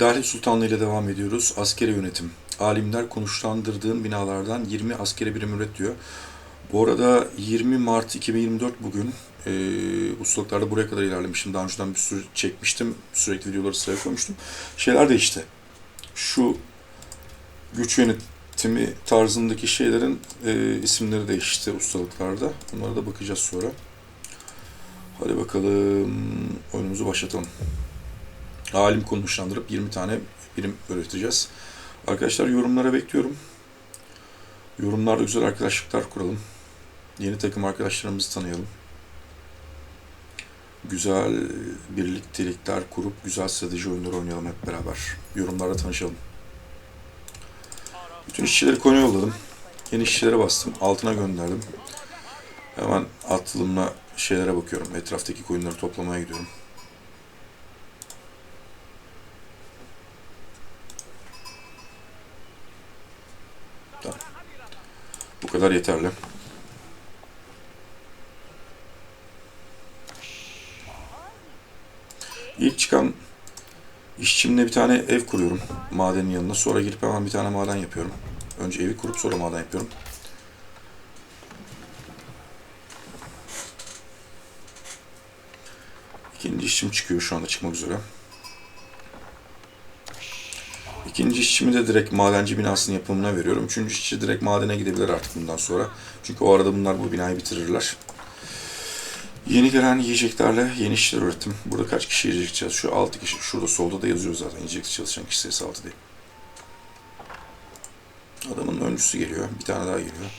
Delhi Sultanlığı ile devam ediyoruz. Askeri yönetim. Alimler konuşlandırdığın binalardan 20 askeri birim üret diyor. Bu arada 20 Mart 2024 bugün. Ee, ustalıklarda buraya kadar ilerlemişim. Daha önceden bir sürü çekmiştim. Sürekli videoları sıraya koymuştum. Şeyler değişti. Şu güç yönetimi tarzındaki şeylerin e, isimleri değişti ustalıklarda. Bunlara da bakacağız sonra. Hadi bakalım oyunumuzu başlatalım. Alim konuşlandırıp 20 tane birim öğreteceğiz. Arkadaşlar yorumlara bekliyorum. Yorumlarda güzel arkadaşlıklar kuralım. Yeni takım arkadaşlarımızı tanıyalım. Güzel birliktelikler kurup güzel strateji oyunları oynayalım hep beraber. Yorumlarda tanışalım. Bütün işçileri konuya yolladım. Yeni işçilere bastım. Altına gönderdim. Hemen atılımla şeylere bakıyorum. Etraftaki koyunları toplamaya gidiyorum. Kadar yeterli. İlk çıkan işçimle bir tane ev kuruyorum madenin yanına. Sonra girip hemen bir tane maden yapıyorum. Önce evi kurup sonra maden yapıyorum. İkinci işçim çıkıyor şu anda çıkmak üzere. İkinci işçimi de direkt madenci binasının yapımına veriyorum. Üçüncü işçi direkt madene gidebilir artık bundan sonra. Çünkü o arada bunlar bu binayı bitirirler. Yeni gelen yiyeceklerle yeni işler ürettim. Burada kaç kişi yiyecek çalışıyor? 6 kişi. Şurada solda da yazıyor zaten. Yiyecek çalışan kişi sayısı 6 diye. Adamın öncüsü geliyor. Bir tane daha geliyor.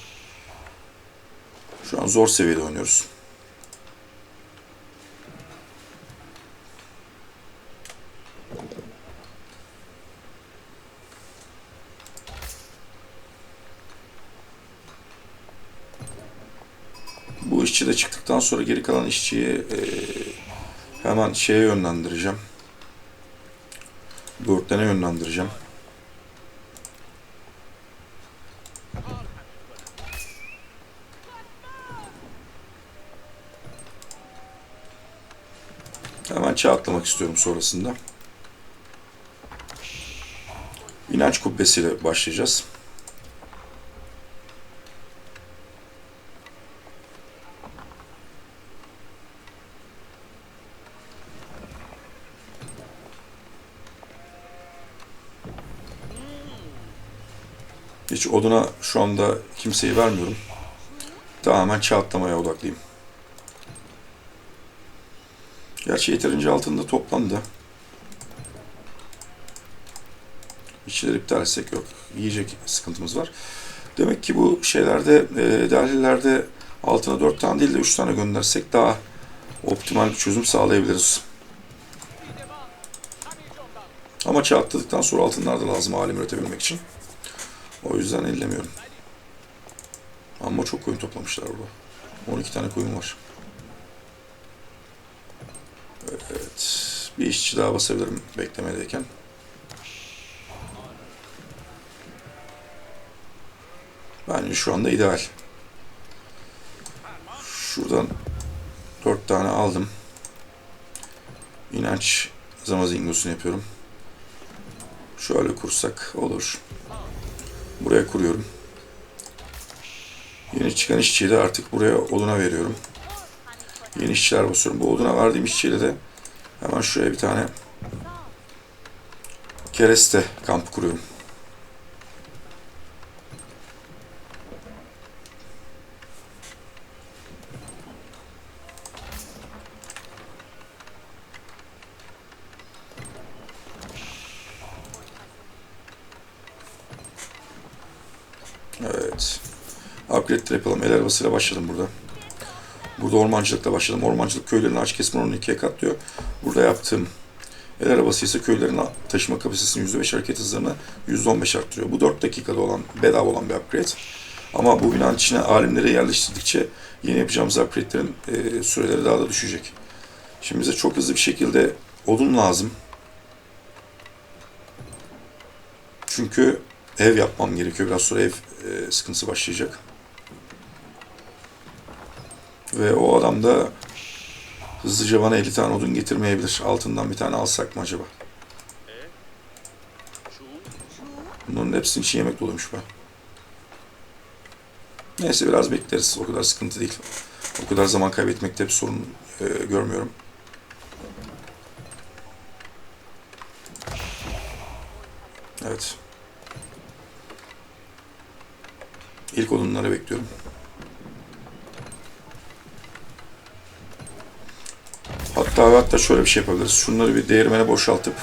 Şu an zor seviyede oynuyoruz. Bu işçi de çıktıktan sonra geri kalan işçiyi e, hemen şeye yönlendireceğim. Börtlene yönlendireceğim. Hemen çağ atlamak istiyorum sonrasında. İnanç kubbesiyle başlayacağız. Hiç oduna şu anda kimseyi vermiyorum. Tamamen çağ atlamaya odaklıyım. Gerçi yeterince altında toplandı. İşçileri iptal etsek yok. Yiyecek sıkıntımız var. Demek ki bu şeylerde, e, dahlilerde altına dört tane değil de üç tane göndersek daha optimal bir çözüm sağlayabiliriz. Ama çağ atladıktan sonra altınlar da lazım alim üretebilmek için. O yüzden ellemiyorum. Ama çok koyun toplamışlar burada. 12 tane koyun var. Evet. Bir işçi daha basabilirim beklemedeyken. Bence şu anda ideal. Şuradan 4 tane aldım. İnanç zamazingosunu yapıyorum. Şöyle kursak olur. Buraya kuruyorum. Yeni çıkan işçiyi de artık buraya oduna veriyorum. Yeni işçiler basıyorum. Bu oduna verdiğim işçiyle de hemen şuraya bir tane kereste kamp kuruyorum. Evet. Upgrade'leri yapalım. El arabasıyla başladım burada. Burada ormancılıkla başladım. Ormancılık köylerin ağaç kesme oranını ikiye katlıyor. Burada yaptığım el arabası ise köylerin taşıma kapasitesini %5 hareket hızlarını %15 arttırıyor. Bu 4 dakikada olan, bedava olan bir upgrade. Ama bu binanın içine alimleri yerleştirdikçe yeni yapacağımız upgrade'lerin e, süreleri daha da düşecek. Şimdi bize çok hızlı bir şekilde odun lazım. Çünkü ev yapmam gerekiyor. Biraz sonra ev e, sıkıntısı başlayacak. Ve o adam da hızlıca bana 50 tane odun getirmeyebilir. Altından bir tane alsak mı acaba? Bunların hepsinin için yemek doluymuş be. Neyse biraz bekleriz. O kadar sıkıntı değil. O kadar zaman kaybetmekte bir sorun e, görmüyorum. Evet. İlk odunları bekliyorum. Hatta hatta şöyle bir şey yapabiliriz. Şunları bir değirmene boşaltıp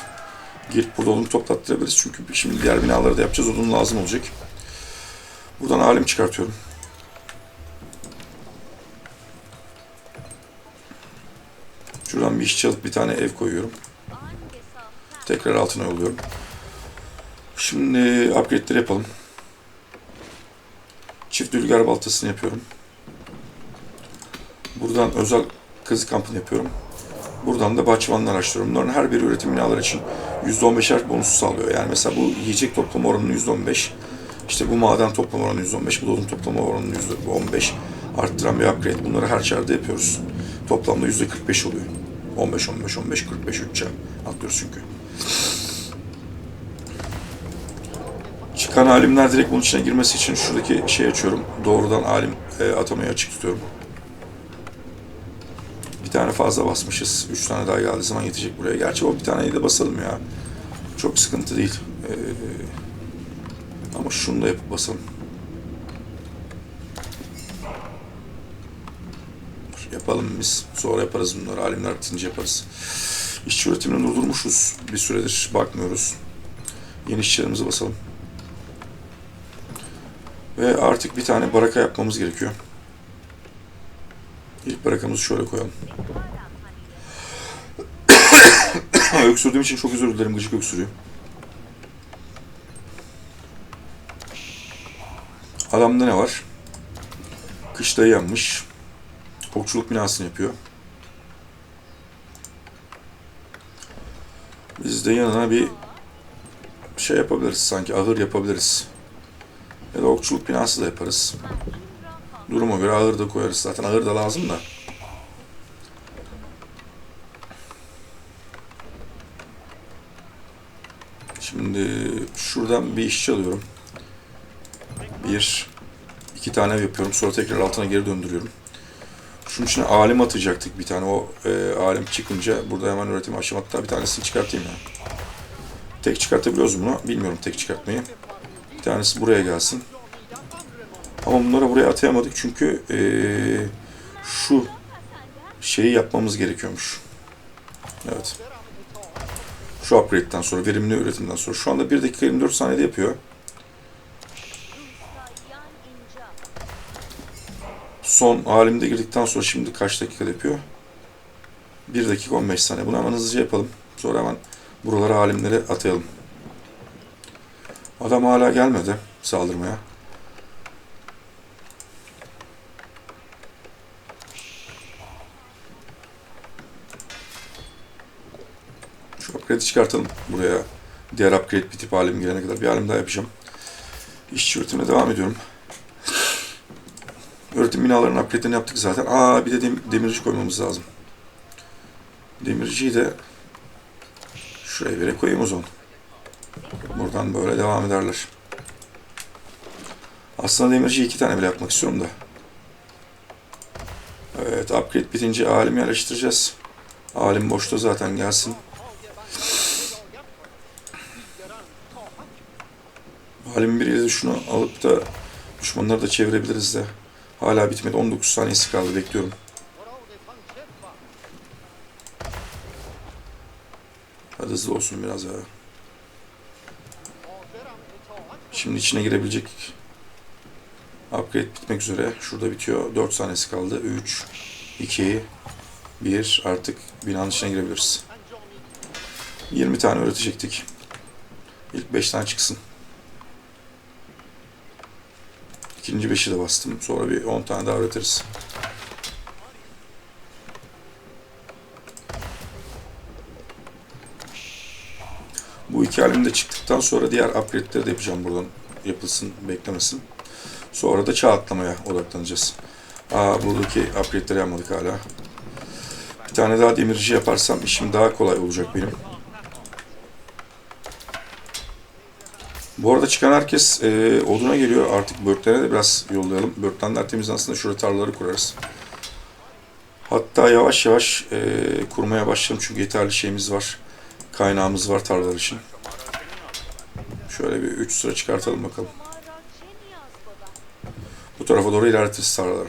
girip burada odun toplattırabiliriz. Çünkü şimdi diğer binaları da yapacağız. Odun lazım olacak. Buradan alim çıkartıyorum. Şuradan bir işçi alıp bir tane ev koyuyorum. Tekrar altına yolluyorum. Şimdi upgrade'leri yapalım. Çift rüzgar baltasını yapıyorum. Buradan özel kızı kampını yapıyorum. Buradan da bahçıvanlar açtırıyorum. Bunların her biri üretim binaları için %15'er bonusu sağlıyor. Yani mesela bu yiyecek toplama oranının %15, işte bu maden toplama oranı %15, bu da odun toplama oranının %15 arttıran bir upgrade. Bunları her çarda yapıyoruz. Toplamda %45 oluyor. 15, 15, 15, 45, 3 atlıyoruz çünkü. Çıkan alimler direkt bunun içine girmesi için şuradaki şey açıyorum. Doğrudan alim e, atamayı açık tutuyorum. Bir tane fazla basmışız. Üç tane daha geldiği zaman yetecek buraya. Gerçi o bir taneyi de basalım ya. Çok sıkıntı değil. Ee, ama şunu da yapıp basalım. Yapalım biz. Sonra yaparız bunları. Alimler bitince yaparız. İşçi üretimini durdurmuşuz. Bir süredir bakmıyoruz. Yeni işçilerimizi basalım. Ve artık bir tane baraka yapmamız gerekiyor. İlk barakamızı şöyle koyalım. Öksürdüğüm için çok özür dilerim. Gıcık öksürüyor. Adamda ne var? Kışta yanmış. Okçuluk binasını yapıyor. Biz de yanına bir şey yapabiliriz sanki ahır yapabiliriz. Ya da okçuluk binası da yaparız. Duruma göre ahır da koyarız. Zaten ahır da lazım da. Şimdi şuradan bir işçi alıyorum. Bir, iki tane yapıyorum. Sonra tekrar altına geri döndürüyorum. Şunun içine alim atacaktık bir tane. O e, alim çıkınca burada hemen üretim hatta bir tanesini çıkartayım ya. Tek çıkartabiliyoruz bunu. Bilmiyorum tek çıkartmayı. Bir tanesi buraya gelsin. Ama bunları buraya atayamadık çünkü eee, şu şeyi yapmamız gerekiyormuş. Evet. Şu upgrade'den sonra, verimli üretimden sonra. Şu anda 1 dakika 24 saniyede yapıyor. Son halimde girdikten sonra şimdi kaç dakikada yapıyor? 1 dakika 15 saniye. Bunu hemen hızlıca yapalım. Sonra hemen buralara halimleri atayalım. Adam hala gelmedi saldırmaya. Şu upgrade'i çıkartalım buraya. Diğer upgrade bitip halim gelene kadar bir halim daha yapacağım. İşçi üretimine devam ediyorum. Üretim binalarının upgrade'lerini yaptık zaten. Aa bir de dem- demirci koymamız lazım. Demirciyi de şuraya bir yere koyayım o zaman. Buradan böyle devam ederler. Aslında demirci iki tane bile yapmak istiyorum da. Evet upgrade bitince alim yerleştireceğiz. Alim boşta zaten gelsin. Alim biriyle şunu alıp da düşmanları da çevirebiliriz de. Hala bitmedi. 19 saniyesi kaldı. Bekliyorum. Hadi hızlı olsun biraz ya. Şimdi içine girebilecek upgrade bitmek üzere. Şurada bitiyor. 4 saniyesi kaldı. 3, 2, 1. Artık binanın içine girebiliriz. 20 tane üretecektik. İlk 5 tane çıksın. İkinci 5'i de bastım. Sonra bir 10 tane daha üretiriz. Bu iki halimde çıktıktan sonra diğer upgrade'leri de yapacağım buradan. Yapılsın, beklemesin. Sonra da çağ atlamaya odaklanacağız. Aa, buradaki upgrade'leri yapmadık hala. Bir tane daha demirci yaparsam işim daha kolay olacak benim. Bu arada çıkan herkes e, oduna geliyor. Artık börtlere de biraz yollayalım. Börtlenler temizlensin de şurada tarlaları kurarız. Hatta yavaş yavaş e, kurmaya başlayalım çünkü yeterli şeyimiz var. Kaynağımız var tarlalar için. Şöyle bir 3 sıra çıkartalım bakalım. Bu tarafa doğru ilerletiriz tarlaları.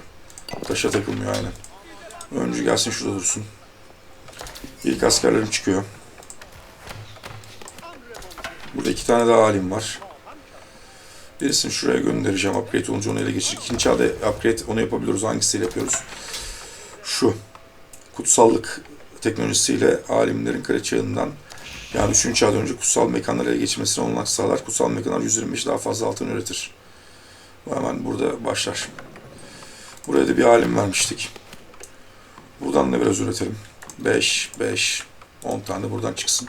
Taşa takılmıyor aynen. Öncü gelsin şurada dursun. İlk askerlerim çıkıyor. Burada iki tane daha halim var. Birisini şuraya göndereceğim. Upgrade olunca onu ele geçir. İkinci çağda upgrade onu yapabiliyoruz. Hangisiyle yapıyoruz? Şu. Kutsallık teknolojisiyle alimlerin kale çağından yani 3. çağdan önce kutsal mekanlara ele geçmesine olanak sağlar. Kutsal mekanlar 125 daha fazla altın üretir. Bu hemen burada başlar. Buraya da bir alim vermiştik. Buradan da biraz üretelim. 5, 5, 10 tane buradan çıksın.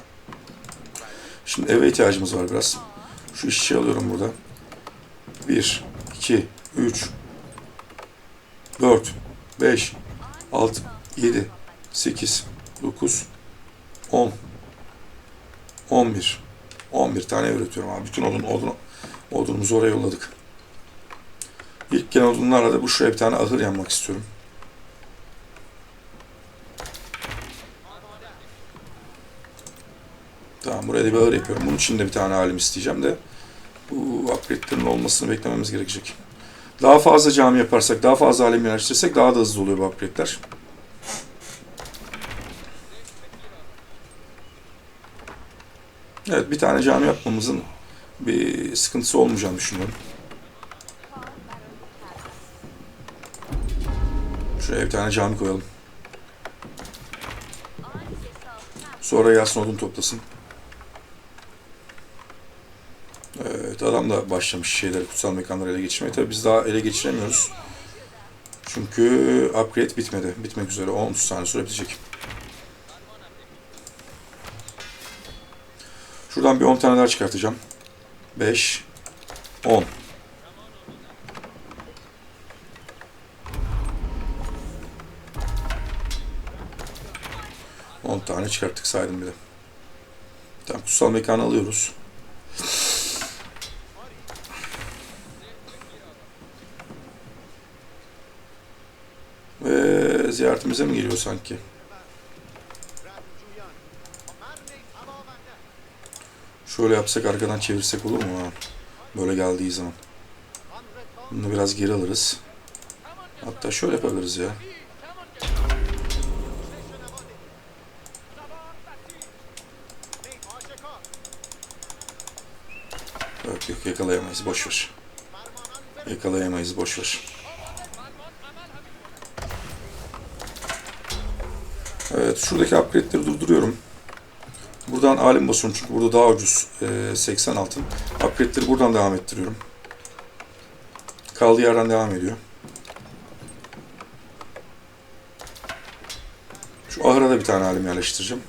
Şimdi eve ihtiyacımız var biraz. Şu işçi alıyorum burada. 1, 2, 3, 4, 5, 6, 7, 8, 9, 10, 11. 11 tane üretiyorum abi. Bütün odun, odun, odunumuzu oraya yolladık. İlk gelen odunlarla da bu şuraya bir tane ahır yanmak istiyorum. Da bir ahır yapıyorum. Bunun için de bir tane halim isteyeceğim de bu upgrade'lerin olmasını beklememiz gerekecek. Daha fazla cami yaparsak, daha fazla halim yerleştirirsek daha da hızlı oluyor bu upgrade'ler. Evet bir tane cami yapmamızın bir sıkıntısı olmayacağını düşünüyorum. Şuraya bir tane cami koyalım. Sonra gelsin odun toplasın. Evet adam da başlamış şeyleri kutsal mekanları ele geçirmeye. Tabii biz daha ele geçiremiyoruz. Çünkü upgrade bitmedi. Bitmek üzere. 10 saniye sonra bitecek. Şuradan bir 10 tane daha çıkartacağım. 5 10 10 tane çıkarttık saydım bir de. Tamam kutsal mekanı alıyoruz. Ziyaretimize mi geliyor sanki? Şöyle yapsak arkadan çevirsek olur mu? ha? Böyle geldiği zaman. Bunu biraz geri alırız. Hatta şöyle yapabiliriz ya. Yok yok yakalayamayız boş ver. Yakalayamayız boş Evet şuradaki upgrade'leri durduruyorum. Buradan alim basıyorum çünkü burada daha ucuz. Ee, 80 altın. Upgrade'leri buradan devam ettiriyorum. Kaldığı yerden devam ediyor. Şu ahıra bir tane alim yerleştireceğim.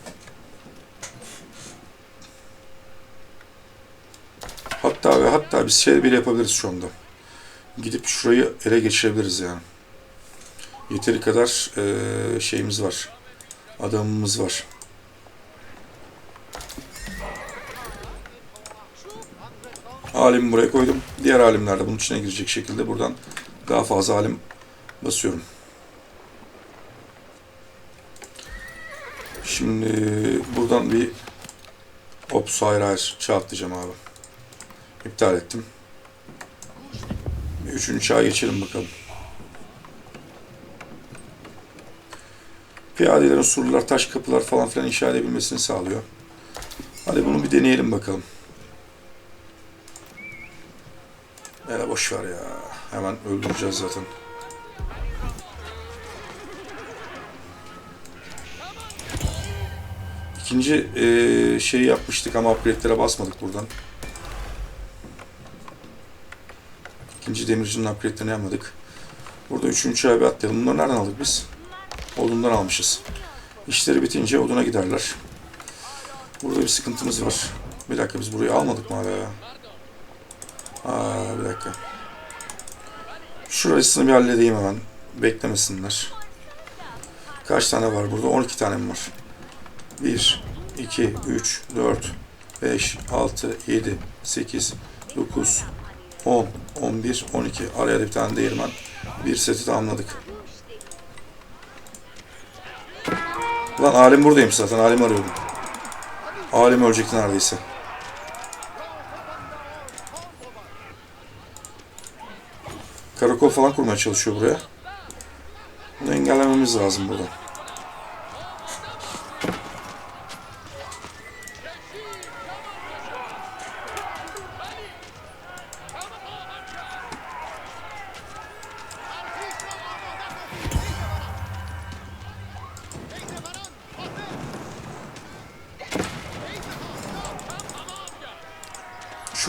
Hatta ve hatta biz şey bile yapabiliriz şu anda. Gidip şurayı ele geçirebiliriz yani. Yeteri kadar eee, şeyimiz var. Adamımız var. Alimi buraya koydum. Diğer alimler de bunun içine girecek şekilde buradan daha fazla alim basıyorum. Şimdi buradan bir Ops hayır hayır çağ abi. İptal ettim. Üçüncü çağa geçelim bakalım. Piyadelerin surlar, taş kapılar falan filan inşa edebilmesini sağlıyor. Hadi bunu bir deneyelim bakalım. Hele boş ver ya. Hemen öldüreceğiz zaten. İkinci eee şeyi yapmıştık ama upgrade'lere basmadık buradan. İkinci demircinin upgrade'lerini yapmadık. Burada üçüncü bir atlayalım. Bunları nereden aldık biz? Odundan almışız. İşleri bitince oduna giderler. Burada bir sıkıntımız var. Bir dakika biz burayı almadık mı hala ya? Aa, bir dakika. Şurasını bir halledeyim hemen. Beklemesinler. Kaç tane var burada? 12 tane mi var? 1, 2, 3, 4, 5, 6, 7, 8, 9, 10, 11, 12. Araya bir tane değirmen. Bir seti tamamladık. Ulan alim buradaymış zaten. Alim arıyordum. Alim ölecekti neredeyse. Karakol falan kurmaya çalışıyor buraya. Bunu engellememiz lazım burada.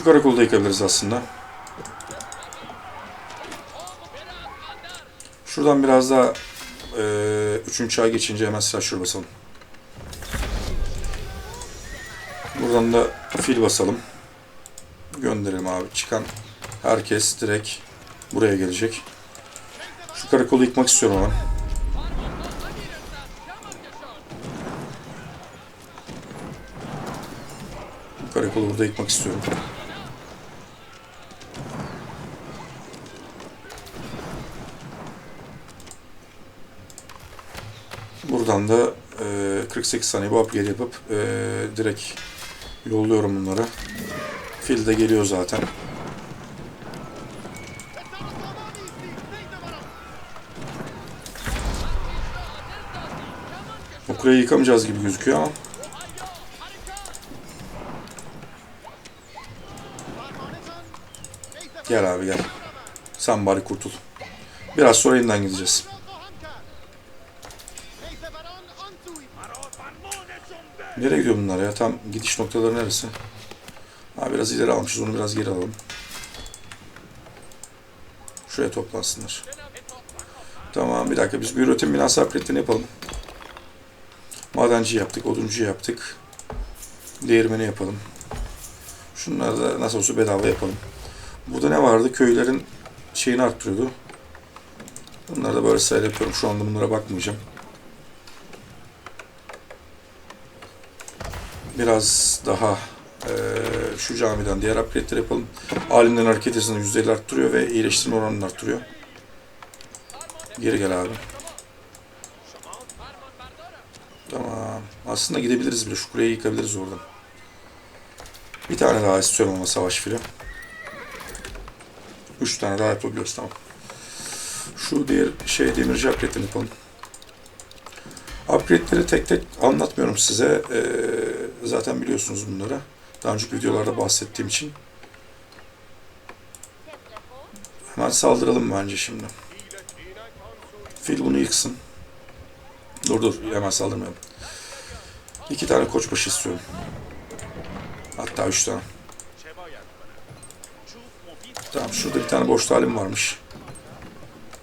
Karakolda yıkabiliriz aslında. Şuradan biraz daha eee üçüncü çağ geçince hemen slasher basalım. Buradan da fil basalım. Gönderelim abi. Çıkan herkes direkt buraya gelecek. Şu karakolu yıkmak istiyorum ama. Bu karakolu burada yıkmak istiyorum. Buradan da e, 48 saniye bu upgrade yapıp e, direkt yolluyorum bunları. Fil de geliyor zaten. Kuleyi yıkamayacağız gibi gözüküyor ama. Gel abi gel. Sen bari kurtul. Biraz sonra yeniden gideceğiz. Nereye gidiyor bunlar ya? Tam gidiş noktaları neresi? Ha biraz ileri almışız. Onu biraz geri alalım. Şuraya toplansınlar. Tamam bir dakika. Biz bir üretim binası upgrade'ini yapalım. Madenci yaptık. Oduncu yaptık. Değirmeni yapalım. Şunları da nasıl olsa bedava yapalım. Burada ne vardı? Köylerin şeyini arttırıyordu. Bunları da böyle sırayla yapıyorum. Şu anda bunlara bakmayacağım. Biraz daha eee, şu camiden diğer upgrade'leri yapalım. Alimlerin hareket hızını %50 arttırıyor ve iyileştirme oranını arttırıyor. Geri gel abi. Tamam. Aslında gidebiliriz bile. Şu kuleyi yıkabiliriz oradan. Bir tane daha istiyorum ama savaş fili. Üç tane daha yapabiliyoruz tamam. Şu diğer şey demirci upgrade'ini yapalım. Upgrade'leri tek tek anlatmıyorum size. Ee, zaten biliyorsunuz bunları. Daha önceki videolarda bahsettiğim için. Hemen saldıralım bence şimdi. Fil bunu yıksın. Dur dur hemen saldırmayalım. İki tane koçbaşı istiyorum. Hatta üç tane. Tamam şurada bir tane boş talim varmış.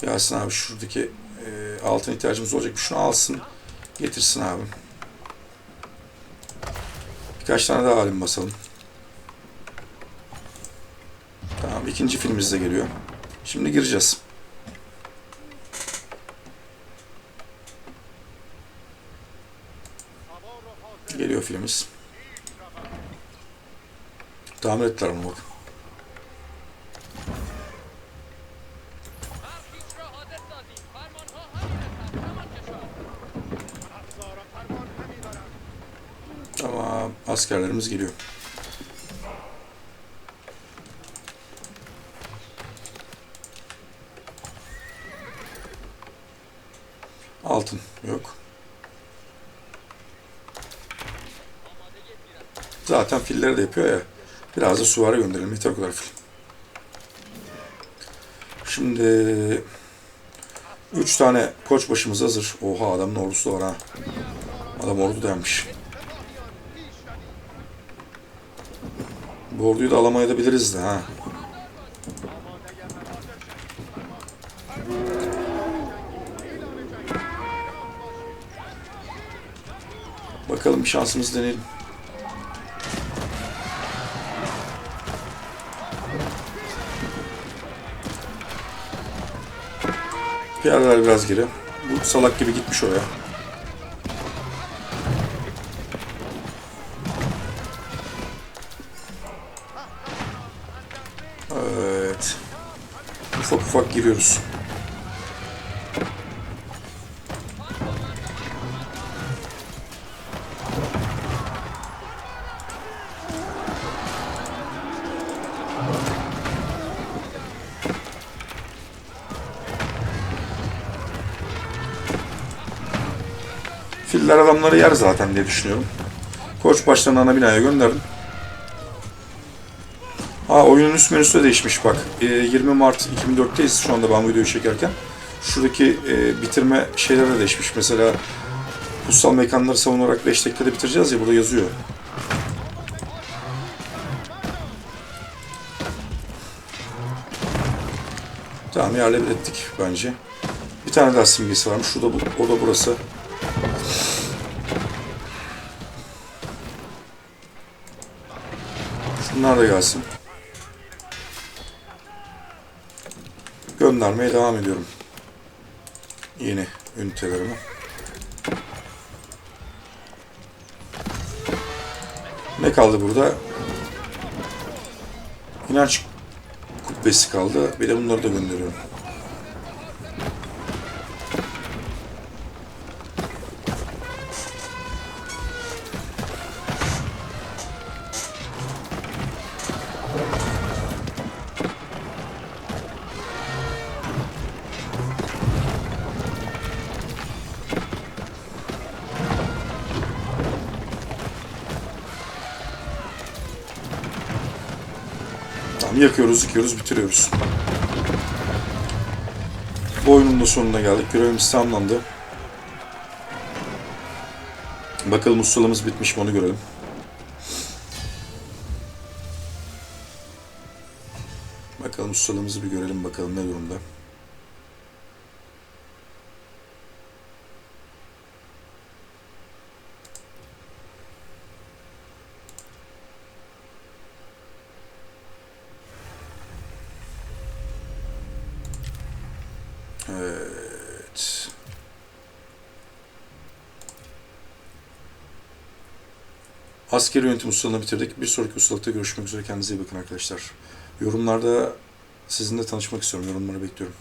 Gelsin abi şuradaki e, altın ihtiyacımız olacak. Şunu alsın. Getirsin abi. Birkaç tane daha alim basalım. Tamam ikinci filmimiz de geliyor. Şimdi gireceğiz. Geliyor filmimiz. Tamir ettiler onu bak. Tamam askerlerimiz geliyor. Altın yok. Zaten filleri de yapıyor ya. Biraz da suvara gönderelim. Yeter kadar fil. Şimdi üç tane koç başımız hazır. Oha adamın ordusu var ha. Adam ordu denmiş. Bu orduyu da alamayabiliriz de ha. Bakalım şansımız deneyelim. Piyadeler biraz geri. Bu salak gibi gitmiş oraya. Giriyoruz. Filler adamları yer zaten diye düşünüyorum. Koç başlarını ana binaya gönderdim. Ha oyunun üst menüsü de değişmiş bak. Ee, 20 Mart 2004'teyiz şu anda ben videoyu çekerken. Şuradaki e, bitirme şeyler de değişmiş. Mesela kutsal mekanları savunarak 5 dakikada bitireceğiz ya burada yazıyor. Tamam yerle ettik bence. Bir tane daha simgesi varmış. Şu da bu, o da burası. Şunlar da gelsin. Göndermeye devam ediyorum. Yeni ünitelerimi. Ne kaldı burada? İnanç kubbesi kaldı. Bir de bunları da gönderiyorum. Yakıyoruz, yıkıyoruz, bitiriyoruz. Bu oyunun da sonuna geldik. Görevimiz tamamlandı. Bakalım ustalığımız bitmiş mi onu görelim. Bakalım ustalığımızı bir görelim bakalım ne durumda. Evet. Askeri yönetim ustalığını bitirdik. Bir sonraki ustalıkta görüşmek üzere. Kendinize iyi bakın arkadaşlar. Yorumlarda sizinle tanışmak istiyorum. Yorumları bekliyorum.